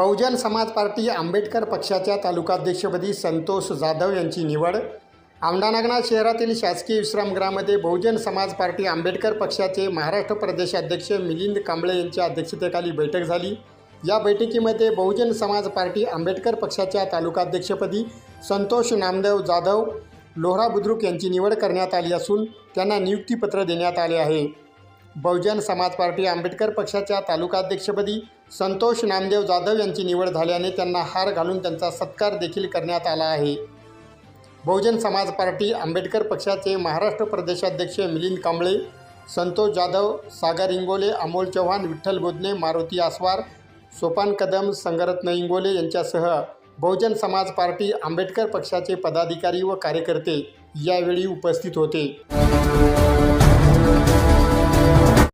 Bahujan Samaj party Ambedkar पक्षाच्या तालुकाध्यक्षपदी संतोष जाधव यांची निवड. औंढानागनाथ शहरातील शासकीय विश्रामगृहामध्ये बहुजन समाज पार्टी आंबेडकर पक्षाचे महाराष्ट्र प्रदेशाध्यक्ष मिलिंद कांबळे यांच्या अध्यक्षतेखाली बैठक झाली. या बैठकीमध्ये बहुजन समाज पार्टी आंबेडकर पक्षाच्या तालुकाध्यक्षपदी संतोष नामदेव जाधव लोहरा बुद्रुक यांची निवड करण्यात आली असून त्यांना नियुक्तीपत्र देण्यात आले आहे. बहुजन समाज पार्टी आंबेडकर पक्षाच्या तालुकाध्यक्षपदी संतोष नामदेव जाधव यांची निवड झाल्याने त्यांना हार घालून त्यांचा सत्कार देखील करण्यात आला आहे. बहुजन समाज पार्टी आंबेडकर पक्षाचे महाराष्ट्र प्रदेशाध्यक्ष मिलिंद कांबळे संतोष जाधव सागर इंगोले अमोल चव्हाण विठ्ठल बोदने मारुती आसवार सोपान कदम संगरत्न इंगोले यांच्यासह बहुजन समाज पार्टी आंबेडकर पक्षाचे पदाधिकारी व कार्यकर्ते यावेळी उपस्थित होते.